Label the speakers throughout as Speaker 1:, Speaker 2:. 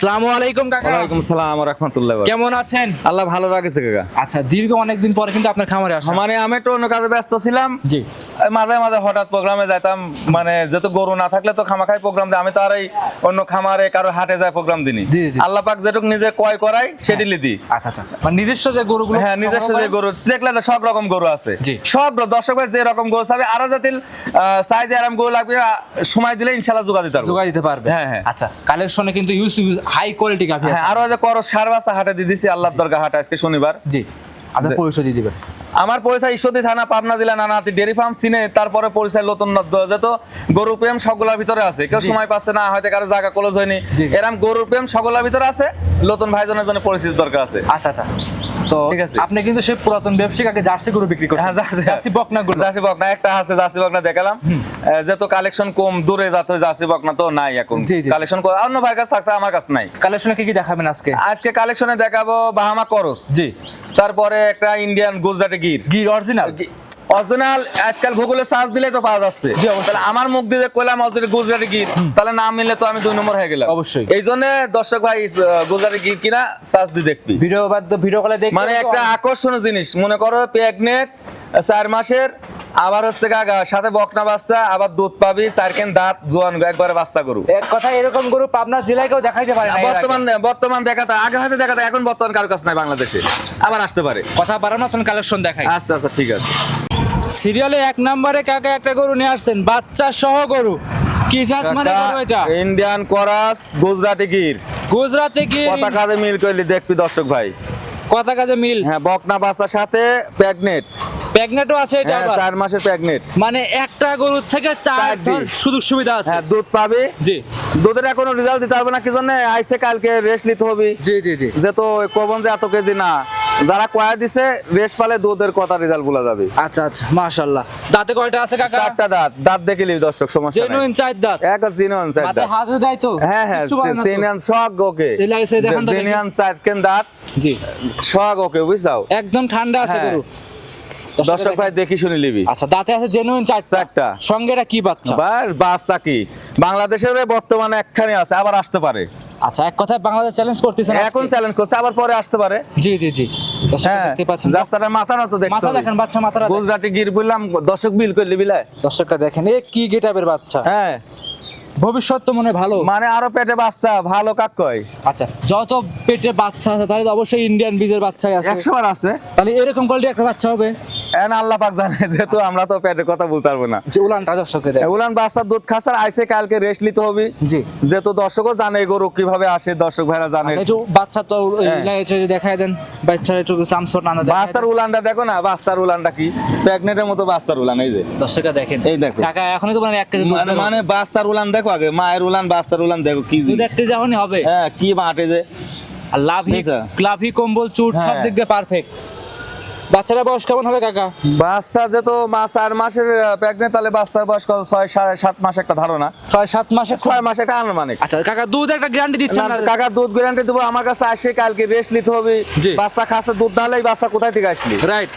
Speaker 1: আসসালামু আলাইকুম কাকা।
Speaker 2: ওয়ালাইকুম সালাম রহমতুল্লাহ
Speaker 1: কেমন আছেন?
Speaker 2: আল্লাহ ভালো রাখেছে কাকা।
Speaker 1: আচ্ছা দীর্ঘ অনেকদিন পরে কিন্তু আপনার খামারে আসা।
Speaker 2: মানে আমি একটু অন্য কাজে ব্যস্ত ছিলাম।
Speaker 1: জি।
Speaker 2: মাঝে মাঝে হঠাৎ প্রোগ্রামে যাইতাম মানে যেহেতু গরু না থাকলে তো খামাখাই প্রোগ্রাম দিই আমি তো আর এই অন্য খামারে কারও হাটে যায় প্রোগ্রাম দিনি। আল্লাহ পাক যেটুক নিজে কয় করাই সেটিলি দিই।
Speaker 1: আচ্ছা আচ্ছা। মানে নিজস্ব যে গরুগুলো
Speaker 2: হ্যাঁ নিজস্ব যে গরু দেখলে তো সব রকম গরু আছে।
Speaker 1: জি।
Speaker 2: সব র- দর্শক ভাই যে রকম গরু চাবে আরও যাতে সাইজে আরাম গরু লাগবে সময় দিলে ইনশাল্লাহ যোগা দিতে পারব।
Speaker 1: যোগাই দিতে পারবে।
Speaker 2: হ্যাঁ, হ্যাঁ।
Speaker 1: আচ্ছা কালেকশনে কিন্তু ইউজ হাই কোয়ালিটি গাভি
Speaker 2: হ্যাঁ
Speaker 1: আছে।
Speaker 2: আরও যে করো সার বাচ্চা হাটে দিয়ে দিছি আল্লাহর দরগা হাট আজকে শনিবার।
Speaker 1: জি। আপনি
Speaker 2: জি।
Speaker 1: পরিচয় দিয়ে দিবেন।
Speaker 2: আমার পরিচয় ঈশ্বরদী থানা পাবনা জেলা নানাতি ডেরি ফার্ম চিনে তারপরে পরিচয় নতুন যেত গরু প্রেম সকলের ভিতরে আছে। কেউ সময় পাচ্ছে না হয়তো কারও জায়গা কলেজ হয়নি।
Speaker 1: জি।
Speaker 2: গরু প্রেম সকলের ভিতরে আছে নতুন ভাইজনের জন্য পরিচিতি দরকার আছে।
Speaker 1: আচ্ছা আচ্ছা। তো
Speaker 2: ঠিক আছে।
Speaker 1: আপনি কিন্তু সেই পুরাতন ব্যবসায়িক আগে জার্সি গরু বিক্রি করেন
Speaker 2: হ্যাঁ, জার্সি-
Speaker 1: জার্সি বকনা গরু।
Speaker 2: জার্সি বকনা একটা আছে জার্সি বকনা দেখালাম। আহ, যেহেতু কালেকশন কম দূরে যাতে জার্সি বকনা তো নাই এখন। কালেকশন অন্য ভাইয়ের কাছে থাকতে আমার কাছে নাই।
Speaker 1: কালেকশনে কি কি দেখাবেন আজকে?
Speaker 2: আজকে কালেকশনে দেখাবো বাহামা করস।
Speaker 1: জি।
Speaker 2: তারপরে একটা Indian Gujarati Gir.
Speaker 1: Gir original
Speaker 2: original আজকাল গুগলে সার্চ দিলে তো পাওয়া যাচ্ছে। তাহলে আমার মুখ দিয়ে কইলাম অরিজিনাল গুজরাটি গীত তাহলে নাম মিললে তো আমি দুই নম্বর হয়ে গেলাম।
Speaker 1: অবশ্যই।
Speaker 2: এই জন্য দর্শক ভাই গুজরাটি গীত কিনা সার্চ দিয়ে দেখবি।
Speaker 1: ভিডিও বাদ ভিডিও কলে দেখবি
Speaker 2: মানে একটা আকর্ষণীয় জিনিস মনে করো প্রেগনেট চার মাসের আবার হচ্ছে গাগা সাথে বকনা বাচ্চা আবার দুধ পাবি চারকেন দাঁত জোয়ান একবারে বাচ্চা গরু।
Speaker 1: এক কথা এরকম গরু পাবনা জেলায় কেউ দেখাইতে পারে না
Speaker 2: বর্তমান বর্তমান দেখাতে আগে হয়তো দেখাতে এখন বর্তমান কারও কাছে নাই বাংলাদেশে। আবার আসতে পারে।
Speaker 1: কথা বাড়ানো কালেকশন দেখাই।
Speaker 2: আচ্ছা আচ্ছা ঠিক আছে।
Speaker 1: সিরিয়ালে এক নম্বরে কাকা একটা গরু নিয়ে আসছেন? বাচ্চা সহ গরু। কি জাত মানে গরু এটা?
Speaker 2: ইন্ডিয়ান করাস গুজরাটি গির।
Speaker 1: গুজরাটে কি
Speaker 2: কথা কাজে মিল করলি দেখবি দর্শক ভাই।
Speaker 1: কথা কাজে মিল।
Speaker 2: হ্যাঁ বকনা বাচ্চার সাথে প্রেগনেট
Speaker 1: প্রেগনেটও আছে এটা
Speaker 2: হ্যাঁ। চার মাসের প্রেগনেট
Speaker 1: মানে একটা গরুর থেকে চার
Speaker 2: চার।
Speaker 1: সুযোগ সুবিধা আছে।
Speaker 2: হ্যাঁ দুধ পাবি।
Speaker 1: জি।
Speaker 2: দুধের এখনও রেজাল্ট দিতে না কি জন্য? আইসে কালকে রেস্ট নিতে হবে।
Speaker 1: জি জি জি।
Speaker 2: যেহেতু কবন যে এত কেজি না। যারা কয়া দিছে রেস্ট পালে দুধের কথা রেজাল্ট বলা যাবে।
Speaker 1: আচ্ছা আচ্ছা মাশাআল্লাহ দাঁতে কয়টা আছে কাকা?
Speaker 2: চারটা দাঁত। দাঁত দেখিলি দর্শক সমস্যা নাই।
Speaker 1: জেনুইন চার দাঁত?
Speaker 2: এক জিনিয়ন চার দাঁত।
Speaker 1: হাতে দেয় তো।
Speaker 2: হ্যাঁ হ্যাঁ
Speaker 1: কিচ্ছু বলে না তো?
Speaker 2: জিনিয়ন সব ওকে।
Speaker 1: দেখান তো দেখি।
Speaker 2: দাঁত।
Speaker 1: জি।
Speaker 2: সব ওকে বুঝছাও?
Speaker 1: একদম ঠান্ডা আছে
Speaker 2: হ্যাঁ।
Speaker 1: গরু।
Speaker 2: দর্শক ভাই দেখি শুনি লিবি
Speaker 1: আচ্ছা দাঁতে আছে জেনুইন চারটা। সঙ্গে এটা কি বাচ্চা?
Speaker 2: বাচ্চা কি? বাংলাদেশের বর্তমানে একখানে আছে আবার আসতে পারে।
Speaker 1: আচ্ছা এক কথায় বাংলাদেশ চ্যালেঞ্জ করতেছেন
Speaker 2: এখন চ্যালেঞ্জ করছে আবার পরে আসতে পারে।
Speaker 1: জি জি জি।
Speaker 2: হ্যাঁ
Speaker 1: দেখতে পাচ্ছেন।
Speaker 2: যাত্রাটা মাথা
Speaker 1: মাথা দেখেন বাচ্চা দেখেন।
Speaker 2: গুজরাটি গির বললাম দর্শক বিল করলি বিলায়
Speaker 1: দর্শকটা দেখেন এ কি গেটাবের বাচ্চা।
Speaker 2: হ্যাঁ।
Speaker 1: ভবিষ্যৎ তো মনে হয় ভালো।
Speaker 2: মানে আরও পেটে বাচ্চা ভালো কাক কয়?
Speaker 1: আচ্ছা যত পেটে বাচ্চা আছে তাহলে তো অবশ্যই ইন্ডিয়ান বীজের বাচ্চাই আছে।
Speaker 2: একশো বার আছে।
Speaker 1: তাহলে এরকম কোয়ালিটি একটা বাচ্চা হবে?
Speaker 2: এন আল্লাহ পাক জানে যেহেতু আমরা তো পেটের কথা বলতে পারব না।
Speaker 1: যে উলানটা দর্শককে দেখ
Speaker 2: উলান বাচ্চার দুধ খাসার আইসে কালকে রেস্ট নিতে হবে।
Speaker 1: জি।
Speaker 2: যেহেতু দর্শকও জানে গরু কীভাবে আসে দর্শক ভাইরা জানে।
Speaker 1: আচ্ছা একটু বাচ্চা তো
Speaker 2: হ্যাঁ।
Speaker 1: দেখায় দেন বাচ্চার একটু চামচট নানা
Speaker 2: বাচ্চার উলানটা দেখো না বাচ্চার উলানটা কি? প্রেগনেটের মতো বাচ্চার উলান এই যে।
Speaker 1: দর্শকটা দেখেন।
Speaker 2: এই দেখো।
Speaker 1: কাকা এখনই তো মানে এক কেজি
Speaker 2: মানে মানে বাচ্চার উলান দেখো আগে মায়ের উলান বাচ্চার উলান দেখো কি
Speaker 1: দুধ
Speaker 2: জিনিস।
Speaker 1: এক হবে।
Speaker 2: হ্যাঁ কি মাঠে যে।
Speaker 1: লাভি? লাভি কম্বল চুট সব
Speaker 2: হ্যাঁ।
Speaker 1: দিক দিয়ে পারফেক্ট বাচ্চারা বয়স কেমন হবে কাকা?
Speaker 2: বাচ্চা যেহেতু মাস চার মাসের প্রেগনেন্ট তাহলে বাচ্চার বয়স কত? ছয় সাড়ে সাত মাস একটা ধারণা।
Speaker 1: ছয় সাত মাসে
Speaker 2: ছয় মাস একটা আনুমানিক।
Speaker 1: আচ্ছা কাকা দুধ একটা গ্যারান্টি দিচ্ছেন
Speaker 2: না,
Speaker 1: না?
Speaker 2: কাকা দুধ গ্যারান্টি দেবো। আমার কাছে আসে কালকে রেস্ট নিতে হবে। বাচ্চা খাচ্ছে দুধ না হলে বাচ্চা কোথায় থেকে আসলি?
Speaker 1: রাইট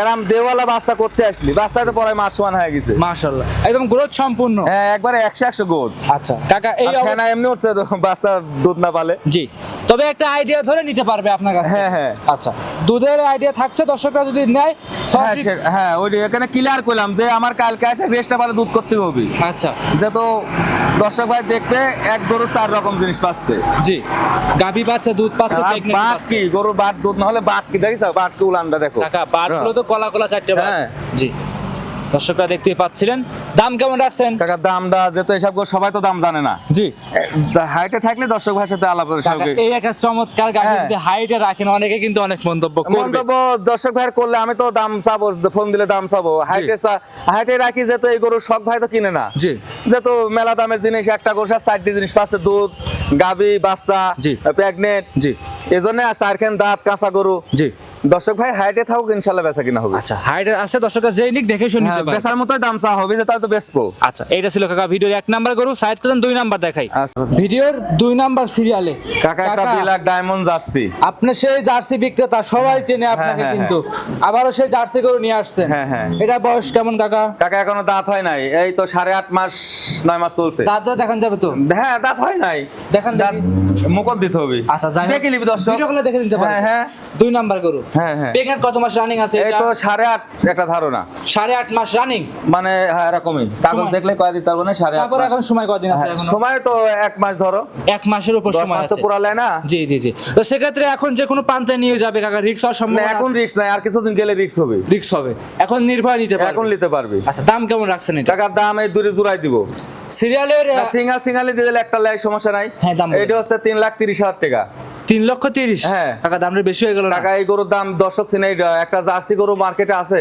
Speaker 2: এরাম দেওয়ালা বাচ্চা করতে আসলি। বাচ্চাতে পরে মাস সমান হয়ে গেছে।
Speaker 1: মাশাআল্লাহ। একদম গ্রোথ সম্পূর্ণ।
Speaker 2: হ্যাঁ একবারে একশো একশো গোদ
Speaker 1: আচ্ছা কাকা এই
Speaker 2: আর ফেনা এমনি হচ্ছে তো বাচ্চা দুধ না পালে।
Speaker 1: জি। তবে একটা আইডিয়া ধরে নিতে পারবে আপনার কাছে
Speaker 2: হ্যাঁ, হ্যাঁ।
Speaker 1: আচ্ছা। দুধের আইডিয়া থাকছে দর্শকরা যদি নেয়
Speaker 2: হ্যাঁ হ্যাঁ ওই এখানে ক্লিয়ার করলাম যে আমার কালকে আছে রেস্টটা ভালো দুধ করতে হবে।
Speaker 1: আচ্ছা।
Speaker 2: যে তো দর্শক ভাই দেখবে এক গরু চার রকম জিনিস পাচ্ছে।
Speaker 1: জি। গাবি পাচ্ছে দুধ পাচ্ছে
Speaker 2: বাট। কি? গরুর বাট দুধ না হলে বাট কি? দেখিস বাট কি উলানটা দেখো।
Speaker 1: কাকা বাটগুলো তো কলা কলা চারটে
Speaker 2: হ্যাঁ।
Speaker 1: জি। দর্শকরা দেখতে পাচ্ছিলেন। দাম কেমন রাখছেন?
Speaker 2: কাকা দাম দা যেহেতু এসব সবাই তো দাম জানে না।
Speaker 1: জি।
Speaker 2: হাইটে থাকলে দর্শক ভাইয়ের সাথে আলাপ
Speaker 1: এই একটা চমৎকার গাভী
Speaker 2: হ্যাঁ।
Speaker 1: যদি হাইটে রাখেন অনেকে কিন্তু অনেক মন্তব্য করবে।
Speaker 2: মন্তব্য দর্শক ভাইয়ের করলে আমি তো দাম চাবো ফোন দিলে দাম চাবো। হাইটে হাইটে রাখি যেহেতু এই গরু শখ ভাই তো কিনে না।
Speaker 1: জি।
Speaker 2: যেহেতু মেলা দামের জিনিস একটা গরু চারটি জিনিস পাচ্ছে দুধ গাবি বাচ্চা
Speaker 1: জি।
Speaker 2: প্রেগনেন্ট
Speaker 1: জি।
Speaker 2: এই জন্য চারখান দাঁত কাঁচা গরু।
Speaker 1: জি।
Speaker 2: দর্শক ভাই হাইটে থাকুক ইনশাল্লাহ বেচা কিনা হবে।
Speaker 1: আচ্ছা হাইট আছে দর্শকরা যেই নিক দেখে শুনে
Speaker 2: হ্যাঁ,
Speaker 1: নিতে পারে।
Speaker 2: বেচার মতোই দাম চা হবে যে তাই তো বেচবো।
Speaker 1: আচ্ছা এটা ছিল কাকা ভিডিওর এক নাম্বার গরু সাইড করেন দুই নাম্বার দেখাই।
Speaker 2: আচ্ছা।
Speaker 1: ভিডিওর দুই নাম্বার সিরিয়ালে
Speaker 2: কাকা একটা বিলাক ডায়মন্ড জার্সি
Speaker 1: আপনি সেই জার্সি বিক্রেতা সবাই চেনে আপনাকে
Speaker 2: হ্যাঁ,
Speaker 1: কিন্তু। আবারও সেই জার্সি গরু নিয়ে আসছেন।
Speaker 2: হ্যাঁ, হ্যাঁ।
Speaker 1: এটা বয়স কেমন কাকা?
Speaker 2: কাকা এখনও দাঁত হয় নাই। এই তো সাড়ে আট মাস নয় মাস চলছে।
Speaker 1: দাঁত দেখান যাবে তো।
Speaker 2: হ্যাঁ দাঁত হয় নাই।
Speaker 1: দেখান
Speaker 2: দাঁত
Speaker 1: দেখি।
Speaker 2: দিতে হবে।
Speaker 1: আচ্ছা যাই।
Speaker 2: দেখে নিবি দর্শক।
Speaker 1: ভিডিও দেখে নিতে
Speaker 2: হ্যাঁ হ্যাঁ।
Speaker 1: দুই নাম্বার গরু।
Speaker 2: হ্যাঁ, হ্যাঁ।
Speaker 1: কত মাস রানিং আছে
Speaker 2: এই তো সাড়ে আট একটা ধারণা।
Speaker 1: সাড়ে আট মাস রানিং
Speaker 2: মানে হ্যাঁ এরকমই। কাগজ দেখলে কয় দিতে পারব না সাড়ে আট
Speaker 1: তারপর এখন সময় কদিন আছে
Speaker 2: হ্যাঁ,
Speaker 1: এখন?
Speaker 2: সময় তো এক মাস ধরো।
Speaker 1: এক মাসের উপর সময় আছে।
Speaker 2: না?
Speaker 1: জি জি জি। তো সেক্ষেত্রে এখন যে কোনো প্রান্তে নিয়ে যাবে কাকা রিক্স হওয়ার সম্ভাবনা
Speaker 2: এখন রিক্স নাই আর কিছুদিন গেলে রিক্স হবে।
Speaker 1: রিক্স হবে। এখন নির্ভয় নিতে পারবে।
Speaker 2: এখন নিতে পারবি।
Speaker 1: আচ্ছা দাম কেমন রাখছেন এটা?
Speaker 2: টাকার দাম এই দূরে জুড়াই দিব।
Speaker 1: সিরিয়ালের
Speaker 2: সিঙ্গাল সিঙ্গালি দিলে একটা লাই সমস্যা নাই।
Speaker 1: হ্যাঁ, দাম
Speaker 2: এটা হচ্ছে তিন লাখ তিরিশ হাজার টাকা।
Speaker 1: তিন লক্ষ তিরিশ।
Speaker 2: হ্যাঁ।
Speaker 1: টাকা দামটা বেশি হয়ে গেল
Speaker 2: টাকা এই গরুর দাম দর্শক সিনে একটা জার্সি গরু মার্কেটে আছে।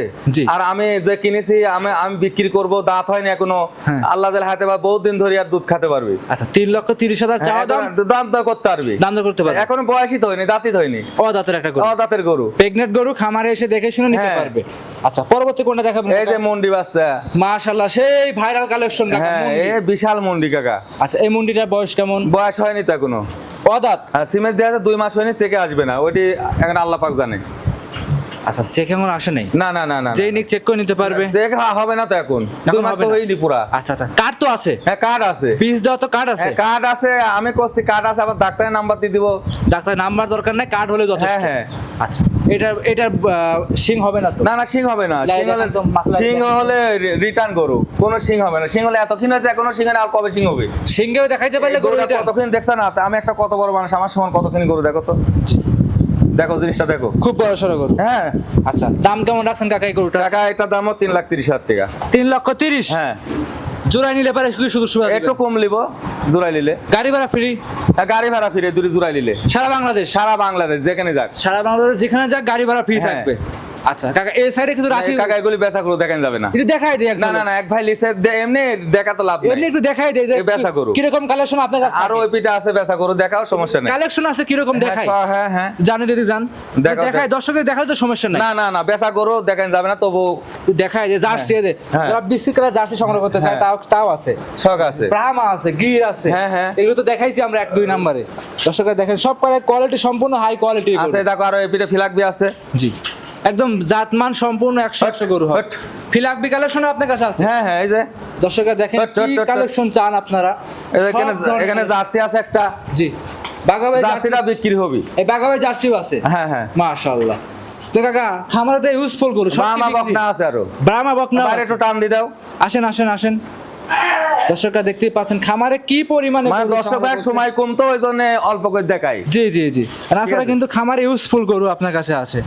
Speaker 2: আর আমি যে কিনেছি আমি আমি বিক্রি করব দাঁত হয়নি এখনও।
Speaker 1: হ্যাঁ।
Speaker 2: আল্লাহ জাল হাতে বা বহুত দিন ধরে আর দুধ খেতে পারবি।
Speaker 1: আচ্ছা তিন লক্ষ তিরিশ হাজার চাওয়া দাম?
Speaker 2: দাম করতে পারবি।
Speaker 1: দাম তো করতে পারবে।
Speaker 2: এখনও বয়সই তো হয়নি দাঁতই তো হয়নি।
Speaker 1: ও দাঁতের একটা গরু।
Speaker 2: গরু।
Speaker 1: প্রেগনেন্ট গরু খামারে এসে দেখে শুনে নিতে
Speaker 2: হ্যাঁ।
Speaker 1: পারবে। আচ্ছা পরবর্তী কোনটা দেখাবেন
Speaker 2: এই যে মন্ডি বাচ্চা।
Speaker 1: মাশাআল্লাহ সেই ভাইরাল কালেকশন কাকা
Speaker 2: হ্যাঁ
Speaker 1: এই
Speaker 2: এ বিশাল মন্ডি কাকা।
Speaker 1: আচ্ছা এই মুন্ডিটার বয়স কেমন?
Speaker 2: বয়স হয়নি তা কোনো।
Speaker 1: অদাত।
Speaker 2: সিমেজ দেওয়া আছে দুই মাস হয়নি চেকে আসবে না। ওইটি এখন আল্লাহ পাক জানে।
Speaker 1: আচ্ছা চেক এখন আসে নাই?
Speaker 2: না না না না
Speaker 1: যেই নিক চেক করে নিতে পারবে।
Speaker 2: চেক হবে না তো এখন। দুই মাস তো
Speaker 1: না।
Speaker 2: হয়নি পুরা।
Speaker 1: আচ্ছা আচ্ছা কার্ড তো আছে।
Speaker 2: হ্যাঁ কার্ড আছে।
Speaker 1: পিস দেওয়া তো কার্ড আছে।
Speaker 2: হ্যাঁ কার্ড আছে আমি করছি কার্ড আছে আবার ডাক্তারের নাম্বার দিয়ে দিব।
Speaker 1: ডাক্তার নাম্বার দরকার নাই কার্ড হলে যথেষ্ট।
Speaker 2: হ্যাঁ, হ্যাঁ।
Speaker 1: আচ্ছা এটা এটা সিং হবে না তো?
Speaker 2: না না সিং হবে না। সিং হলে সিং হলে রিটার্ন করো। কোনো সিং হবে না। সিং হলে এতক্ষণ হয়েছে এখনও সিং হয় আর কবে সিং হবে?
Speaker 1: সিংকেও দেখাইতে পারলে গরু
Speaker 2: কতক্ষণ দেখছ না? আমি একটা কত বড় মানুষ আমার সমান কতক্ষণ গরু দেখো তো। দেখো জিনিসটা দেখো।
Speaker 1: খুব বড় সড়ো গরু।
Speaker 2: হ্যাঁ।
Speaker 1: আচ্ছা দাম কেমন রাখছেন কাকা এই গরুটা
Speaker 2: কাকা এটা দামও তিন লাখ তিরিশ হাজার টাকা।
Speaker 1: তিন লক্ষ তিরিশ?
Speaker 2: হ্যাঁ।
Speaker 1: জোড়াই নিলে পারে শুধু সুবিধা
Speaker 2: একটু কম লিব জোড়াই নিলে।
Speaker 1: গাড়ি ভাড়া ফ্রি
Speaker 2: হ্যাঁ, গাড়ি ভাড়া ফিরে দূরে জোড়াই নিলে।
Speaker 1: সারা বাংলাদেশ?
Speaker 2: সারা বাংলাদেশ যেখানে যাক।
Speaker 1: সারা বাংলাদেশ যেখানে যাক গাড়ি ভাড়া ফ্রি
Speaker 2: হ্যাঁ।
Speaker 1: থাকবে। আচ্ছা কাকা এই সাইডে কিন্তু রাখি
Speaker 2: কাকা এগুলি বেচা করো দেখেন যাবে না।
Speaker 1: দেখাই
Speaker 2: না না না এক ভাই লিসে এমনি দেখা তো লাভ
Speaker 1: এমনি একটু দেখাই যে
Speaker 2: বেচা গরু।
Speaker 1: কীরকম কালেকশন আপনার কাছে
Speaker 2: আরও ওই পিঠা আছে বেচা করো দেখাও সমস্যা নেই।
Speaker 1: কালেকশন আছে কীরকম দেখাই?
Speaker 2: হ্যাঁ, হ্যাঁ হ্যাঁ।
Speaker 1: জানি যদি জান দেখাই দেখার তো সমস্যা নাই।
Speaker 2: না না না বেচা করো দেখেন যাবে না তবু
Speaker 1: দেখায় যে জার্সি দে
Speaker 2: হ্যাঁ।
Speaker 1: যারা বিসি কালার জার্সি সংগ্রহ করতে চায়
Speaker 2: হ্যাঁ।
Speaker 1: তাও তাও আছে।
Speaker 2: শখ আছে।
Speaker 1: ব্রাহ্মা আছে গির আছে।
Speaker 2: হ্যাঁ, হ্যাঁ।
Speaker 1: এগুলো তো দেখাইছি আমরা এক দুই নম্বরে। দর্শকের দেখেন সব করে কোয়ালিটি সম্পূর্ণ হাই কোয়ালিটি
Speaker 2: আছে দেখো আরও এই পিঠে ফিলাকবি আছে।
Speaker 1: জি। একদম জাতমান সম্পূর্ণ একশো একশো গরু হয়। ফিলাকবি কালেকশন আপনার কাছে আছে?
Speaker 2: হ্যাঁ হ্যাঁ এই যে
Speaker 1: দর্শকের দেখেন কি। কালেকশন চান আপনারা?
Speaker 2: এখানে এখানে জার্সি আছে একটা।
Speaker 1: জি। বাগাবাই জার্সি
Speaker 2: জার্সিটা বিক্রি হবে।
Speaker 1: এই বাগাবাই জার্সিও আছে?
Speaker 2: হ্যাঁ হ্যাঁ।
Speaker 1: মাশাআল্লাহ। তো কাকা খামারে তো ইউজফুল গরু সব
Speaker 2: বামা বকনা আছে আরও।
Speaker 1: ব্রাহ্মা বকনা
Speaker 2: বাইরে একটু টান দি দাও।
Speaker 1: আসেন আসেন আসেন। দর্শকরা দেখতে পাচ্ছেন খামারে কি পরিমাণে
Speaker 2: মানে সময় ওই জন্য অল্প করে দেখাই।
Speaker 1: জি জি জি।
Speaker 2: রাস্তাটা
Speaker 1: কিন্তু খামারে ইউজফুল গরু আপনার কাছে আছে।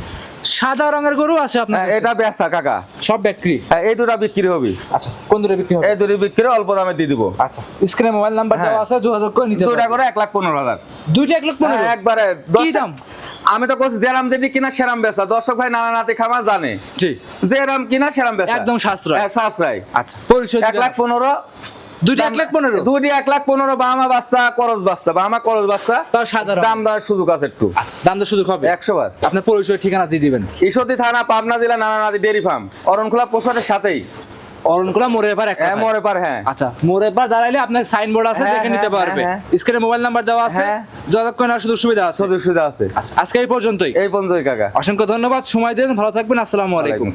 Speaker 1: সাদা রঙের গরু আছে আপনার
Speaker 2: হ্যাঁ, এটা বেচা কাকা।
Speaker 1: সব বিক্রি?
Speaker 2: হ্যাঁ, এই বিক্রি হবে।
Speaker 1: আচ্ছা কোন বিক্রি হবে?
Speaker 2: এই বিক্রি অল্প দামে দিয়ে দিব।
Speaker 1: আচ্ছা স্ক্রিনে
Speaker 2: হ্যাঁ।
Speaker 1: মোবাইল আছে যোগাযোগ করে নিতে
Speaker 2: করে 1 লাখ 15 হাজার।
Speaker 1: দুইটা 1 লাখ
Speaker 2: 15 একবারে
Speaker 1: কি দাম?
Speaker 2: আমি তো কোচ জেরাম দেবী কিনা সেরাম বেচা। দর্শক ভাই নানা নাতি খামা জানে।
Speaker 1: জি।
Speaker 2: জেরাম কিনা সেরাম বেচা।
Speaker 1: একদম সাশ্রয়।
Speaker 2: হ্যাঁ সাশ্রয়।
Speaker 1: আচ্ছা পরিচয়
Speaker 2: 1 লাখ
Speaker 1: 15 এক লাখ পনেরো।
Speaker 2: এক লাখ পনেরো দাম দেওয়ার
Speaker 1: আচ্ছা, দাম পরিচয়
Speaker 2: সাথেই।
Speaker 1: অরণকুলা আচ্ছা, দাঁড়াইলে আপনার সাইনবোর্ড আছে নিতে পারবে। মোবাইল নাম্বার দেওয়া যতক্ষণ আর সুযোগ সুবিধা আছে।
Speaker 2: সুযোগ সুবিধা আছে।
Speaker 1: আচ্ছা, আজকে এই পর্যন্তই।
Speaker 2: এই
Speaker 1: অসংখ্য ধন্যবাদ। সময় দিন ভালো থাকবেন। আসসালামু আলাইকুম।